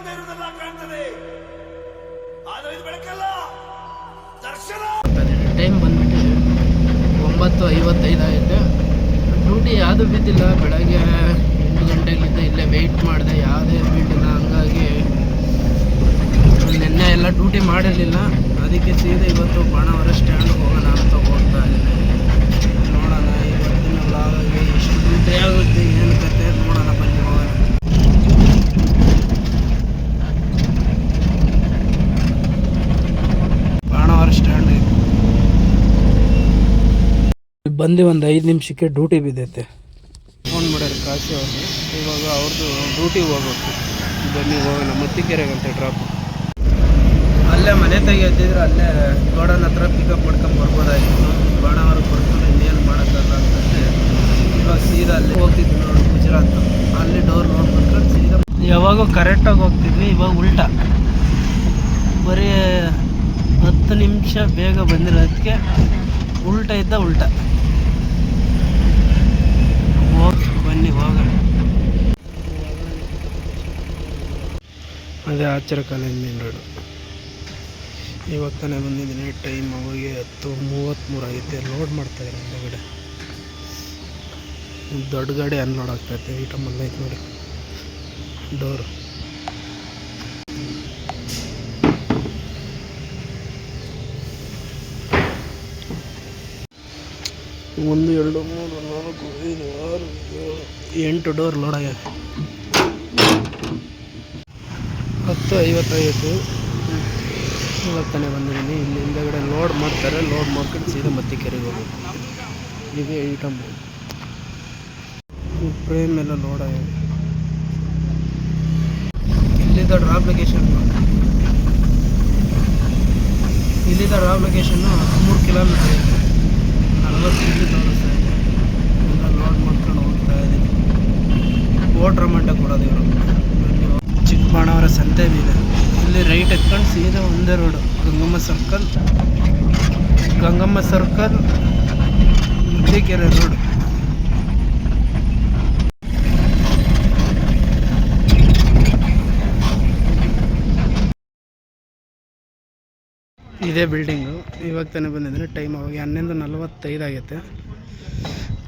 ಮುಂದೆ ಇರುವುದೆಲ್ಲ ಕಾಣ್ತದೆ. ಆದರೆ ಇದು ಬೆಳಕಲ್ಲ. ದರ್ಶನ. ಟೈಮ್ ಬಂದ್ಬಿಟ್ಟು ಒಂಬತ್ತು ಐವತ್ತೈದು ಆಯಿತು. ಡ್ಯೂಟಿ ಯಾವುದು ಬಿದ್ದಿಲ್ಲ, ಬೆಳಗ್ಗೆ ಎಂಟು ಗಂಟೆಗಳಿಂದ ಇಲ್ಲೇ ವೆಯ್ಟ್ ಮಾಡಿದೆ ಯಾವುದೇ ಬಿದ್ದಿಲ್ಲ ಹಂಗಾಗಿ ನಿನ್ನೆ ಎಲ್ಲ ಡ್ಯೂಟಿ ಮಾಡಿರಲಿಲ್ಲ ಅದಕ್ಕೆ ಸೀದಾ ಇವತ್ತು ಬಾಣಾವರ ಸ್ಟ್ಯಾಂಡ್ ಹೋಗೋಣ ಅಂತ ಹೋಗ್ತಾ ಇದ್ದೀನಿ ನೋಡೋಣ ಇವತ್ತಿನ ಲಾಗಾಗಿ ಎಷ್ಟು ಡ್ಯೂಟಿ ಆಗುತ್ತೆ ಏನು ಕತೆ ನೋಡೋಣ ಬನ್ನಿ ಹೋಗೋಣ ಬಾಣಾವರ ಸ್ಟ್ಯಾಂಡ್ ಬಂದು ಒಂದು ಐದು ನಿಮಿಷಕ್ಕೆ ಡ್ಯೂಟಿ ಬಿದ್ದೈತೆ. ಫೋನ್ ಮಾಡ್ಯಾರ ಕಾಶಿ ಅವ್ರಿಗೆ ಇವಾಗ ಅವ್ರದ್ದು ಡ್ಯೂಟಿಗೆ ಹೋಗ್ಬೇಕು. ಬನ್ನಿ ಹೋಗೋಣ. ಮತ್ತಿಕೆರೆ ಅಂತ ಡ್ರಾಪ್ ಅಲ್ಲೇ ಮನೆ ತೆಗಿಯತ್ತಿದ್ರೆ ಅಲ್ಲೇ ಗೋಡನ್ ಹತ್ರ ಪಿಕಪ್ ಮಾಡ್ಕೊಂಡು ಬರ್ಬೋದಾಗಿತ್ತು ಬಾಣವರು ಬರ್ಕೊಂಡು ಇನ್ನೇನು ಮಾಡೋಕ್ಕಲ್ಲ ಅಂತಂದರೆ ಇವಾಗ ಸೀದಾ ಅಲ್ಲಿ ಹೋಗ್ತಿದ್ವಿ ನೋಡಿ, ಗುಜರಾತ್. ಅಲ್ಲಿ ಡೋರ್ ನೋಡ್ಕೊಂಡು ಸೀದಾ ಯಾವಾಗೂ ಕರೆಕ್ಟಾಗಿ ಹೋಗ್ತಿದ್ವಿ, ಇವಾಗ ಉಲ್ಟಾ. ಬರೀ ಹತ್ತು ನಿಮಿಷ ಬೇಗ ಬಂದಿರೋದಕ್ಕೆ ಉಲ್ಟ ಇದ್ದ ಉಲ್ಟಾ ಹೋಗಿ ಬನ್ನಿ ಹೋಗೋಣ ಅದೇ ಆಚಾರ ಕಾಲೇಜ್ ಮೇನ್ ರೋಡು ಇವಾಗ ತಾನೇ ಬಂದಿದ್ದೀನಿ ಟೈಮ್ ಅವಾಗೆ ಹತ್ತು ಮೂವತ್ತ್ಮೂರು ಆಗೈತೆ ಲೋಡ್ ಮಾಡ್ತಾಯಿದ್ದಾರೆ ಹಿಂದಗಡೆ ದೊಡ್ಡ ಗಾಡಿ ಅನ್ಲೋಡ್ ಆಗ್ತೈತೆ ಟೈಮ್ ಐತೆ ನೋಡಿ. ಡೋರು ಒಂದು, ಎರಡು, ಮೂರು, ನಾಲ್ಕು, ಐದು ಎಂಟು ಡೋರ್ ಲೋಡ್ ಆಗ್ಯದ ಹತ್ತು ಐವತ್ತೈದು. ಇವತ್ತನೇ ತಾನೇ ಬಂದಿದ್ದೀನಿ. ಇಲ್ಲಿ ಹಿಂದಗಡೆ ಲೋಡ್ ಮಾಡ್ತಾರೆ. ಲೋಡ್ ಮಾಡ್ಕೊಂಡು ಸೀದಾ ಮತ್ತೆ ಕೆರೆಗೆ ಹೋಗ್ಬೇಕು. ಇದೇ ಐಟಮ್ ಫ್ರೇಮ್ ಎಲ್ಲ ಲೋಡ್ ಆಗ್ಯದ ಇಲ್ಲಿದ್ದ ಡ್ರಾಪ್ ಲೊಕೇಶನ್ ಇಲ್ಲಿದ್ದ ಡ್ರಾಪ್ ಲೊಕೇಶನ್ನು ಮೂರು ಕಿಲೋಮೀಟರ್ ನಲ್ವತ್ತು ಇಲ್ಲಿ ತೋರಿಸ್ತಾ ಇದೆ ಎಲ್ಲ ಲೋಡ್ ಮಾಡ್ಕೊಂಡು ಹೋಗ್ತಾ ಇದ್ದೀನಿ ಓಟ್ರ ಮಂಟ ಕೊಡೋದು ಇವರು. ಚಿಕ್ಕಬಾಣವರ ಸಂತೆ ಇದೆ ಇಲ್ಲಿ ರೈಟ್ ಎತ್ಕೊಂಡು ಸೀದಾ ಒಂದೇ road Gangamma circle Gangamma circle Muddekere road ಇದೇ ಬಿಲ್ಡಿಂಗು ಇವಾಗ ತಾನೇ ಬಂದಿದ್ದೀನಿ. ಟೈಮ್ ಅವಾಗ ಹನ್ನೊಂದು ನಲವತ್ತೈದು ಆಗೈತೆ.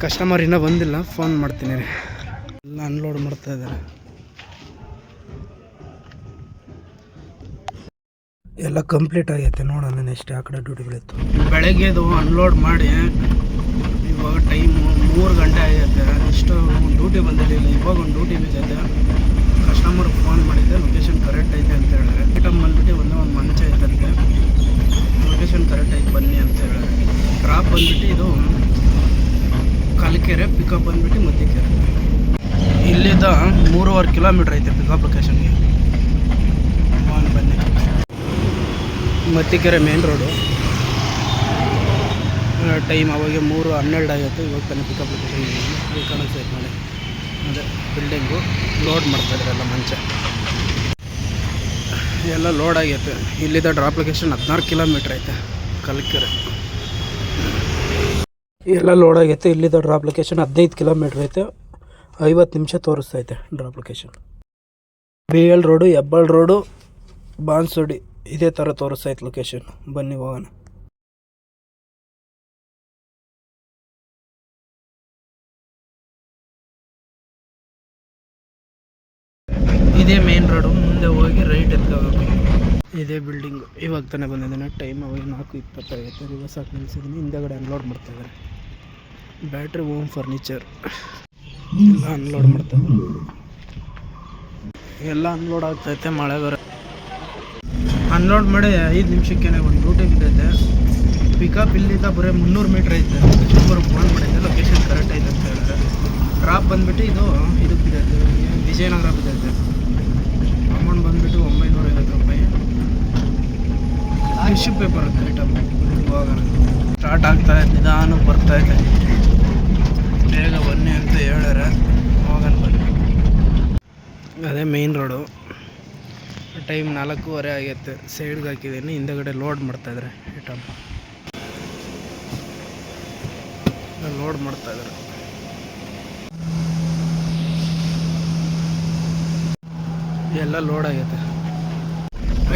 ಕಸ್ಟಮರ್ ಇನ್ನೂ ಬಂದಿಲ್ಲ. ಫೋನ್ ಮಾಡ್ತೀನಿ ರೀ. ಎಲ್ಲ ಅನ್ಲೋಡ್ ಮಾಡ್ತಾ ಇದ್ದಾರೆ. ಎಲ್ಲ ಕಂಪ್ಲೀಟ್ ಆಗೈತೆ ನೋಡೋಣ ನೆಕ್ಸ್ಟ್ ಆ ಕಡೆ ಡ್ಯೂಟಿಗಳಿತ್ತು ಬೆಳಗ್ಗೆದು ಅನ್ಲೋಡ್ ಮಾಡಿ ಇವಾಗ ಟೈಮು ಮೂರು ಗಂಟೆ ಆಗೈತೆ. ಇಷ್ಟು ಡ್ಯೂಟಿ ಬಂದಿರಲಿಲ್ಲ ಇವಾಗ ಒಂದು ಡ್ಯೂಟಿ ಬಿದ್ದೈತೆ ಕಸ್ಟಮರ್ಗೆ ಫೋನ್ ಮಾಡಿದ್ದೆ ಲೊಕೇಶನ್ ಕರೆಕ್ಟ್ ಐತೆ ಅಂತ ಹೇಳಿದ್ರೆ ಐಟಮ್ ಬಂದ್ಬಿಟ್ಟು ಒಂದೇ ಒಂದು ಮಂಚ ಐತಂತೆ ಲೊಕೇಶನ್ ಕರೆಕ್ಟ್ ಐತೆ ಬನ್ನಿ ಅಂತ ಹೇಳಿದ್ರೆ ಡ್ರಾಪ್ ಬಂದ್ಬಿಟ್ಟು ಇದು ಕಲ್ಕೆರೆ ಪಿಕಪ್ ಬಂದ್ಬಿಟ್ಟು ಮತ್ತಿಕೆರೆ ಇಲ್ಲಿದ್ದ ಮೂರುವರೆ ಕಿಲೋಮೀಟ್ರ್ ಐತೆ ಪಿಕಪ್ ಲೊಕೇಶನ್ಗೆ ಬನ್ನಿ. ಮತ್ತಿಕೆರೆ ಮೇನ್ ರೋಡು ಟೈಮ್ ಅವಾಗ ಮೂರು ಹನ್ನೆರಡು ಆಗೈತೆ, ಇವಾಗ ತಾನೇ ಪಿಕಪ್ ಲೊಕೇಶನ್ ಈಗ ಕಾಣಿಸ್ತೈತೆ ನೋಡಿ. ಅದೇ ಬಿಲ್ಡಿಂಗು ಲೋಡ್ ಮಾಡ್ತಾಯಿದ್ದಾರೆ ಎಲ್ಲ ಮಂಚ. ಎಲ್ಲ ಲೋಡ್ ಆಗೈತೆ. ಇಲ್ಲಿದ್ದ ಡ್ರಾಪ್ ಲೊಕೇಶನ್ ಹದಿನಾರು ಕಿಲೋಮೀಟ್ರ್ ಐತೆ, ಕಲ್ಕೆರೆ. ಎಲ್ಲ ಲೋಡ್ ಆಗೈತೆ. ಇಲ್ಲಿದ್ದ ಡ್ರಾಪ್ ಲೊಕೇಶನ್ ಹದಿನೈದು ಕಿಲೋಮೀಟ್ರ್ ಐತೆ. ಐವತ್ತು ನಿಮಿಷ ತೋರಿಸ್ತೈತೆ drop location B L road Hebbal road, ಬಾನ್ಸೋಡಿ, ಇದೇ ಥರ ತೋರಿಸ್ತೈತೆ ಲೊಕೇಶನ್ ಬನ್ನಿ ಹೋಗೋಣ. ಇದೇ ಮೇನ್ ರೋಡು ಮುಂದೆ ಹೋಗಿ ರೈಟ್ ಎತ್ಕೋಬೇಕು ಇದೇ ಬಿಲ್ಡಿಂಗು ಇವಾಗ ತಾನೇ ಬಂದಿದ್ದಾನೆ. ಟೈಮ್ ಅವಾಗ ನಾಲ್ಕು ಇಪ್ಪತ್ತಾಗೈತೆ ರಿವರ್ಸ್ ಹಾಕಿ ನಿಲ್ಸಿದ್ದೀನಿ. ಹಿಂದೆಗಡೆ ಅನ್ಲೋಡ್ ಮಾಡ್ತಾಯಿದ್ದಾರೆ ಬ್ಯಾಟ್ರಿ ಹೋಮ್ ಫರ್ನಿಚರ್ ಎಲ್ಲ ಅನ್ಲೋಡ್ ಮಾಡ್ತೇವೆ ಎಲ್ಲ ಅನ್ಲೋಡ್ ಆಗ್ತೈತೆ, ಮಳೆ ಬರ ಅನ್ಲೋಡ್ ಮಾಡಿ ಐದು ನಿಮಿಷಕ್ಕೆ ಒಂದು ಡ್ಯೂಟಿ ಬಿದ್ದೈತೆ ಪಿಕಪ್ ಇಲ್ಲಿಂದ ಬರೀ ಮುನ್ನೂರು ಮೀಟ್ರ್ ಐತೆ. ಫೋನ್ ಮಾಡಿದ್ದೆ ಲೊಕೇಶನ್ ಕರೆಕ್ಟ್ ಐತೆ ಅಂತ ಹೇಳಿದ್ರೆ. ಡ್ರಾಪ್ ಬಂದ್ಬಿಟ್ಟು ಇದು, ಇದಕ್ಕೆ ಬಿದ್ದೈತೆ ವಿಜಯನಗರ ಬಿದ್ದೈತೆ ಅಮೌಂಟ್ ಬಂದ್ಬಿಟ್ಟು ಒಂಬೈನೂರ ಐವತ್ತು ರೂಪಾಯಿ. ಟಿಶ್ಯೂ ಪೇಪರ್ ಐಟಮ್ ಹೋಗೋಣ ಸ್ಟಾರ್ಟ್ ಆಗ್ತಾ ಇದೆ ನಿಧಾನ ಬರ್ತಾ ಇದೆ. ಬೇಗ ಬನ್ನಿ ಅಂತ ಹೇಳ್ಯಾರ. ಹೋಗೋಣ ಬನ್ನಿ. ಅದೇ ಮೇಯ್ನ್ ರೋಡು ಟೈಮ್ ನಾಲ್ಕೂವರೆ ಆಗೈತೆ. ಸೈಡ್ಗೆ ಹಾಕಿದ್ದೀನಿ ಹಿಂದೆಗಡೆ ಲೋಡ್ ಮಾಡ್ತಾಯಿದ್ರೆ ಐಟಮ್ ಲೋಡ್ ಮಾಡ್ತಾಯಿದ್ದಾರೆ ಎಲ್ಲ ಲೋಡ್ ಆಗೈತೆ.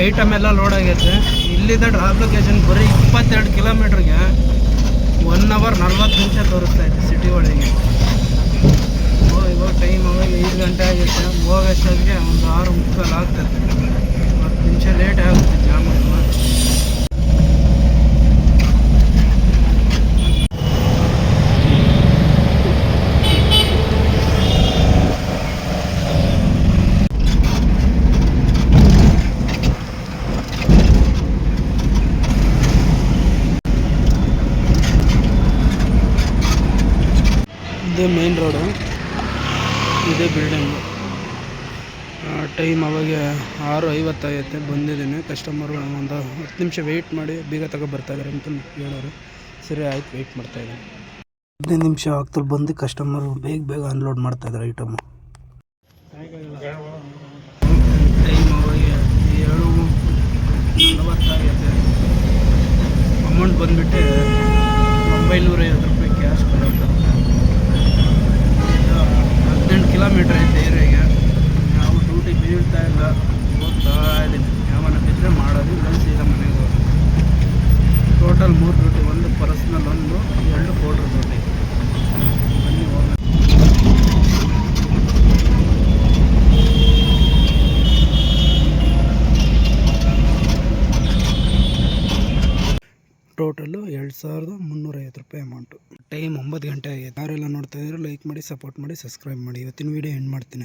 ಐಟಮ್ ಎಲ್ಲ ಲೋಡ್ ಆಗೈತೆ. ಇಲ್ಲಿದ್ದ ಡ್ರಾಪ್ ಲೊಕೇಶನ್ ಬರೀ ಇಪ್ಪತ್ತೆರಡು ಕಿಲೋಮೀಟ್ರಿಗೆ ಒನ್ ಅವರ್ ನಲ್ವತ್ತು ನಿಮಿಷ ತೋರಿಸ್ತಾ ಇದೆ ಸಿಟಿ ಒಳಗೆ. ಇವಾಗ ಟೈಮ್ ಅವಾಗ ಐದು ಗಂಟೆ ಆಗೈತೆ ಹೋಗೋಷ್ಟೊತ್ತಿಗೆ ಒಂದು ಆರು ಮುಕ್ಕಾಲು ಆಗ್ತೈತೆ ಹತ್ತು ನಿಮಿಷ ಲೇಟ್ ಆಗುತ್ತೆ ಜಾಮ್ ಅಲ್ವಾ ಇದೇ ಮೇನ್ ರೋಡು ಇದೇ ಬಿಲ್ಡಿಂಗು ಟೈಮ್ ಅವಾಗ ಆರು ಐವತ್ತಾಗೈತೆ ಬಂದಿದ್ದೀನಿ. ಕಸ್ಟಮರು ಒಂದು ಹತ್ತು ನಿಮಿಷ ವೆಯ್ಟ್ ಮಾಡಿ ಬೇಗ ಬರ್ತಾಯಿದ್ದಾರೆ ಅಂತ ಹೇಳೋರು. ಸರಿ, ಆಯ್ತು ವೆಯ್ಟ್ ಮಾಡ್ತಾಯಿದ್ದೀನಿ ಹದಿನೈದು ನಿಮಿಷ ಆಗ್ತಲ್ಲಿ ಬಂದು ಕಸ್ಟಮರು ಬೇಗ ಬೇಗ ಅನ್ಲೋಡ್ ಮಾಡ್ತಾಯಿದ್ದಾರೆ ಐಟಮು ಟೈಮ್ ಅವಾಗ ಏಳು ನಲವತ್ತಾಗೈತೆ ಅಮೌಂಟ್ ಬಂದುಬಿಟ್ಟು ಒಂಬೈನೂರ ಐವತ್ತು ರೂಪಾಯಿ ಕ್ಯಾಶ್ ಕೊಡುತ್ತೆ ಹದಿನೆಂಟು ಕಿಲೋಮೀಟ್ರ್ ಐತೆ ಏರಿಯಾಗೆ. ನಾವು ಡ್ಯೂಟಿ ಬೀಳ್ತಾ ಇಲ್ಲ. ಹೋಗ್ತಾ ಇದ್ದೀನಿ ಯಾವನ ಬಿದ್ದರೆ ಮಾಡೋದು ಇಲ್ಲ ಸೀದಾ ಮನೆಗೆ ಹೋಗೋದು. ಟೋಟಲ್ ಮೂರು ಡ್ಯೂಟಿ ಒಂದು ಪರ್ಸ್ನಲ್ ಒಂದು ಎರಡು ಕೋಟ್ರ ಡ್ಯೂಟಿ ಬನ್ನಿ ಹೋಗೋಣ ಟೋಟಲು ಎರಡು ಸಾವಿರದ ಮುನ್ನೂರೈವತ್ತು ರೂಪಾಯಿ ಅಮೌಂಟು ಟೈಮ್ ಒಂಬತ್ತು ಗಂಟೆ ಆಗಿದೆ. ಯಾರೆಲ್ಲ ನೋಡ್ತಾ ಇದ್ರೆ ಲೈಕ್ ಮಾಡಿ ಸಪೋರ್ಟ್ ಮಾಡಿ ಸಬ್ಸ್ಕ್ರೈಬ್ ಮಾಡಿ. ಇವತ್ತಿನ ವೀಡಿಯೋ ಎಂಡ್ ಮಾಡ್ತೀನಿ.